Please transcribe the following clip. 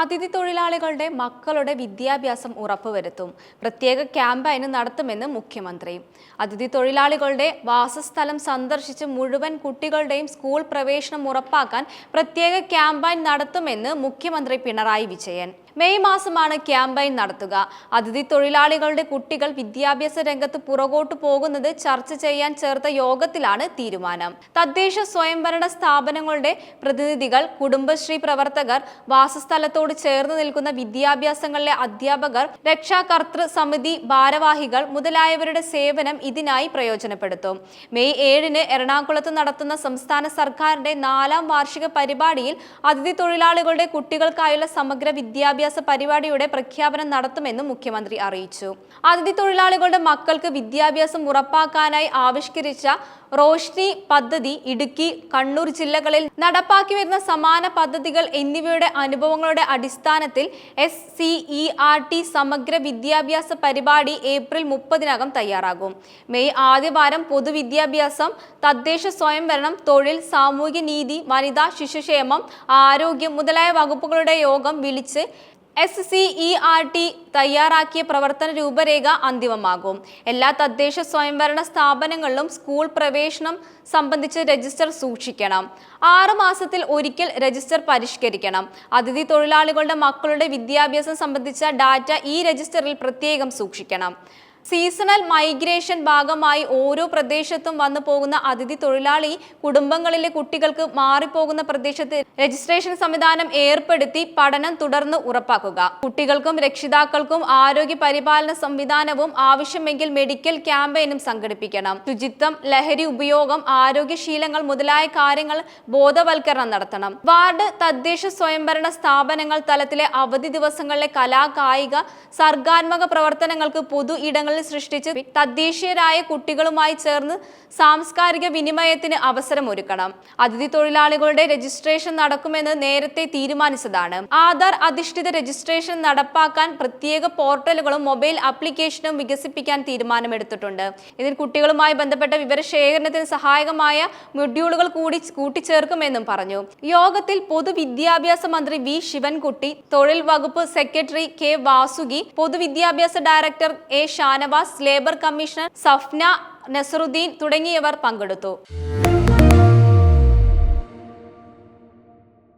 അതിഥി തൊഴിലാളികളുടെ മക്കളുടെ വിദ്യാഭ്യാസം ഉറപ്പുവരുത്തും. പ്രത്യേക ക്യാമ്പയിന് നടത്തുമെന്ന് മുഖ്യമന്ത്രി. അതിഥി തൊഴിലാളികളുടെ വാസസ്ഥലം സന്ദർശിച്ച് മുഴുവൻ കുട്ടികളുടെയും സ്കൂൾ പ്രവേശനം ഉറപ്പാക്കാൻ പ്രത്യേക ക്യാമ്പയിൻ നടത്തുമെന്ന് മുഖ്യമന്ത്രി പിണറായി വിജയൻ. മെയ് മാസമാണ് ക്യാമ്പയിൻ നടത്തുക. അതിഥി തൊഴിലാളികളുടെ കുട്ടികൾ വിദ്യാഭ്യാസ രംഗത്ത് പുറകോട്ട് പോകുന്നത് ചർച്ച ചെയ്യാൻ ചേർത്ത യോഗത്തിലാണ് തീരുമാനം. തദ്ദേശ സ്വയംഭരണ സ്ഥാപനങ്ങളുടെ പ്രതിനിധികൾ കുടുംബശ്രീ പ്രവർത്തകർ വാസസ്ഥലത്തോട് ചേർന്ന് നിൽക്കുന്ന വിദ്യാഭ്യാസങ്ങളിലെ അധ്യാപകർ രക്ഷാകർത്തൃ സമിതി ഭാരവാഹികൾ മുതലായവരുടെ സേവനം ഇതിനായി പ്രയോജനപ്പെടുത്തും. മെയ് ഏഴിന് എറണാകുളത്ത് നടത്തുന്ന സംസ്ഥാന സർക്കാരിന്റെ നാലാം വാർഷിക പരിപാടിയിൽ അതിഥി തൊഴിലാളികളുടെ കുട്ടികൾക്കായുള്ള സമഗ്ര വിദ്യാഭ്യാസ പരിപാടിയുടെ പ്രഖ്യാപനം നടത്തുമെന്നും മുഖ്യമന്ത്രി അറിയിച്ചു. അതിഥി തൊഴിലാളികളുടെ മക്കൾക്ക് വിദ്യാഭ്യാസം ഉറപ്പാക്കാനായി ആവിഷ്കരിച്ച റോഷ്നി പദ്ധതി ഇടുക്കി കണ്ണൂർ ജില്ലകളിൽ നടപ്പാക്കി വരുന്ന സമാന പദ്ധതികൾ എന്നിവയുടെ അനുഭവങ്ങളുടെ അടിസ്ഥാനത്തിൽ S C E R T സമഗ്ര വിദ്യാഭ്യാസ പരിപാടി ഏപ്രിൽ മുപ്പതിനകം തയ്യാറാകും. മെയ് ആദ്യവാരം പൊതുവിദ്യാഭ്യാസം തദ്ദേശ സ്വയംഭരണം തൊഴിൽ സാമൂഹ്യ നീതി വനിതാ ശിശുക്ഷേമം ആരോഗ്യം മുതലായ വകുപ്പുകളുടെ യോഗം വിളിച്ച് S C E R T തയ്യാറാക്കിയ പ്രവർത്തന രൂപരേഖ അന്തിമമാകും. എല്ലാ തദ്ദേശ സ്വയംഭരണ സ്ഥാപനങ്ങളിലും സ്കൂൾ പ്രവേശനം സംബന്ധിച്ച് രജിസ്റ്റർ സൂക്ഷിക്കണം. ആറു മാസത്തിൽ ഒരിക്കൽ രജിസ്റ്റർ പരിഷ്കരിക്കണം. അതിഥി തൊഴിലാളികളുടെ മക്കളുടെ വിദ്യാഭ്യാസം സംബന്ധിച്ച ഡാറ്റ ഈ രജിസ്റ്ററിൽ പ്രത്യേകം സൂക്ഷിക്കണം. സീസണൽ മൈഗ്രേഷൻ ഭാഗമായി ഓരോ പ്രദേശത്തും വന്നു പോകുന്ന അതിഥി തൊഴിലാളി കുടുംബങ്ങളിലെ കുട്ടികൾക്ക് മാറിപ്പോകുന്ന പ്രദേശത്ത് രജിസ്ട്രേഷൻ സംവിധാനം ഏർപ്പെടുത്തി പഠനം തുടർന്ന് ഉറപ്പാക്കുക. കുട്ടികൾക്കും രക്ഷിതാക്കൾക്കും ആരോഗ്യ പരിപാലന സംവിധാനവും ആവശ്യമെങ്കിൽ മെഡിക്കൽ ക്യാമ്പയിനും സംഘടിപ്പിക്കണം. ശുചിത്വം ലഹരി ഉപയോഗം ആരോഗ്യശീലങ്ങൾ മുതലായ കാര്യങ്ങൾ ബോധവൽക്കരണം നടത്തണം. വാർഡ് തദ്ദേശ സ്വയംഭരണ സ്ഥാപനങ്ങൾ തലത്തിലെ അവധി ദിവസങ്ങളിലെ കലാ കായിക സർഗാത്മക പ്രവർത്തനങ്ങൾക്ക് പൊതു ഇടങ്ങളിൽ സൃഷ്ടിച്ച് തദ്ദേശീയരായ കുട്ടികളുമായി ചേർന്ന് സാംസ്കാരിക വിനിമയത്തിന് അവസരം ഒരുക്കണം. അതിഥി തൊഴിലാളികളുടെ രജിസ്ട്രേഷൻ നടക്കുമെന്ന് നേരത്തെ തീരുമാനിച്ചതാണ്. ആധാർ അധിഷ്ഠിത രജിസ്ട്രേഷൻ നടപ്പാക്കാൻ പ്രത്യേക പോർട്ടലുകളും മൊബൈൽ ആപ്ലിക്കേഷനും വികസിപ്പിക്കാൻ തീരുമാനമെടുത്തിട്ടുണ്ട്. ഇതിൽ കുട്ടികളുമായി ബന്ധപ്പെട്ട വിവരശേഖരണത്തിന് സഹായകമായ മൊഡ്യൂളുകൾ കൂടി കൂട്ടിച്ചേർക്കുമെന്നും പറഞ്ഞു. യോഗത്തിൽ പൊതുവിദ്യാഭ്യാസ മന്ത്രി വി. ശിവൻകുട്ടി തൊഴിൽ വകുപ്പ് സെക്രട്ടറി കെ. വാസുകി പൊതുവിദ്യാഭ്യാസ director A. Shanavas labour commissioner Safna Nasaruddin തുടങ്ങിയവർ പങ്കെടുത്തു